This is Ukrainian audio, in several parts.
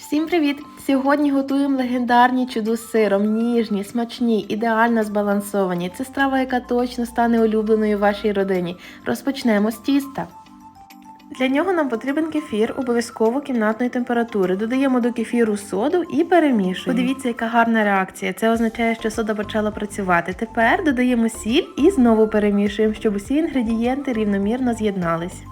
Всім привіт! Сьогодні готуємо легендарні чуду з сиром, ніжні, смачні, ідеально збалансовані. Це страва, яка точно стане улюбленою вашій родині. Розпочнемо з тіста. Для нього нам потрібен кефір, обов'язково кімнатної температури. Додаємо до кефіру соду і перемішуємо. Подивіться, яка гарна реакція. Це означає, що сода почала працювати. Тепер додаємо сіль і знову перемішуємо, щоб усі інгредієнти рівномірно з'єднались.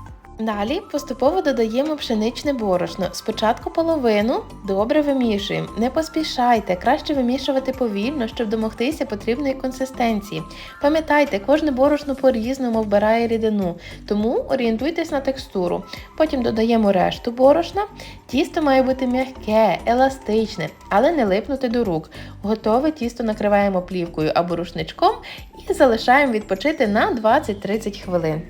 Далі поступово додаємо пшеничне борошно. Спочатку половину добре вимішуємо. Не поспішайте, краще вимішувати повільно, щоб домогтися потрібної консистенції. Пам'ятайте, кожне борошно по-різному вбирає рідину, тому орієнтуйтесь на текстуру. Потім додаємо решту борошна. Тісто має бути м'яке, еластичне, але не липнути до рук. Готове тісто накриваємо плівкою або рушничком і залишаємо відпочити на 20-30 хвилин.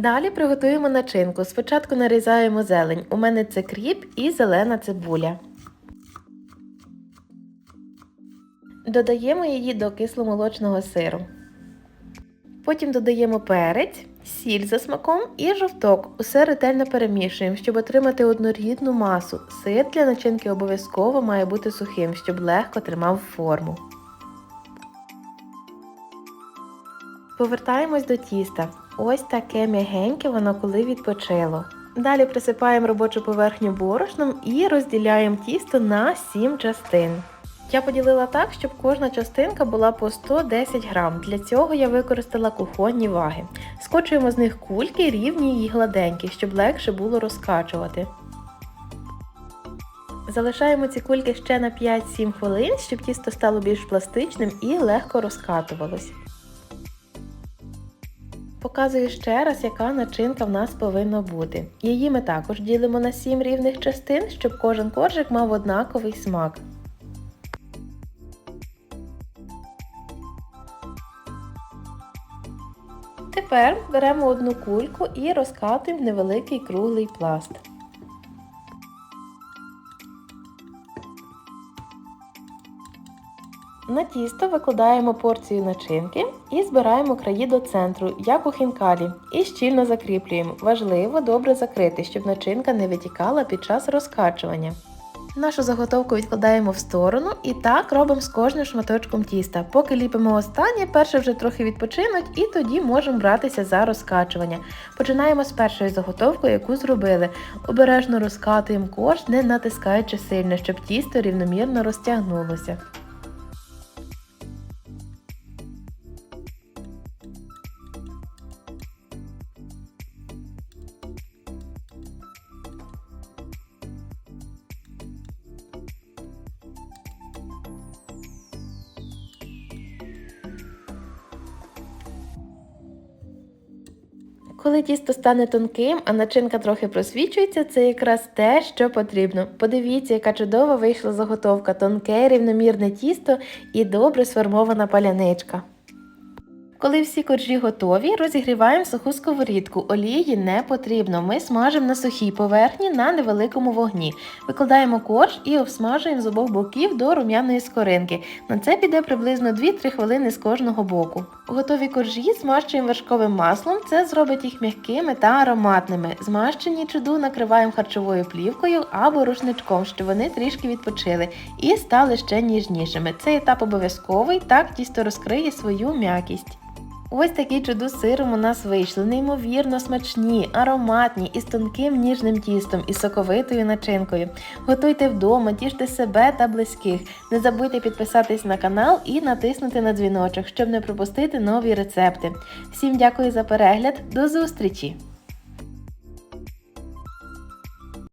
Далі приготуємо начинку. Спочатку нарізаємо зелень. У мене це кріп і зелена цибуля. Додаємо її до кисломолочного сиру. Потім додаємо перець, сіль за смаком і жовток. Усе ретельно перемішуємо, щоб отримати однорідну масу. Сир для начинки обов'язково має бути сухим, щоб легко тримав форму. Повертаємось до тіста. Ось таке м'ягеньке воно коли відпочило. Далі присипаємо робочу поверхню борошном і розділяємо тісто на 7 частин. Я поділила так, щоб кожна частинка була по 110 грам. Для цього я використала кухонні ваги. Скочуємо з них кульки рівні і гладенькі, щоб легше було розкачувати. Залишаємо ці кульки ще на 5-7 хвилин, щоб тісто стало більш пластичним і легко розкатувалось. Показую ще раз, яка начинка в нас повинна бути. Її ми також ділимо на 7 рівних частин, щоб кожен коржик мав однаковий смак. Тепер беремо одну кульку і розкатуємо невеликий круглий пласт. На тісто викладаємо порцію начинки і збираємо краї до центру, як у хінкалі, і щільно закріплюємо. Важливо добре закрити, щоб начинка не витікала під час розкачування. Нашу заготовку відкладаємо в сторону і так робимо з кожним шматочком тіста. Поки ліпимо останнє, перше вже трохи відпочинуть і тоді можемо братися за розкачування. Починаємо з першої заготовки, яку зробили. Обережно розкатуємо корж, не натискаючи сильно, щоб тісто рівномірно розтягнулося. Коли тісто стане тонким, а начинка трохи просвічується, це якраз те, що потрібно. Подивіться, яка чудова вийшла заготовка, тонке, рівномірне тісто і добре сформована паляничка. Коли всі коржі готові, розігріваємо суху сковорідку. Олії не потрібно. Ми смажимо на сухій поверхні на невеликому вогні. Викладаємо корж і обсмажуємо з обох боків до рум'яної скоринки. На це піде приблизно 2-3 хвилини з кожного боку. Готові коржі змащуємо вершковим маслом. Це зробить їх м'якими та ароматними. Змащені чуду накриваємо харчовою плівкою або рушничком, щоб вони трішки відпочили і стали ще ніжнішими. Цей етап обов'язковий, так тісто розкриє свою м'якість. Ось такі чуду з сиром у нас вийшли. Неймовірно смачні, ароматні і з тонким ніжним тістом і соковитою начинкою. Готуйте вдома, тіште себе та близьких. Не забудьте підписатись на канал і натиснути на дзвіночок, щоб не пропустити нові рецепти. Всім дякую за перегляд, до зустрічі!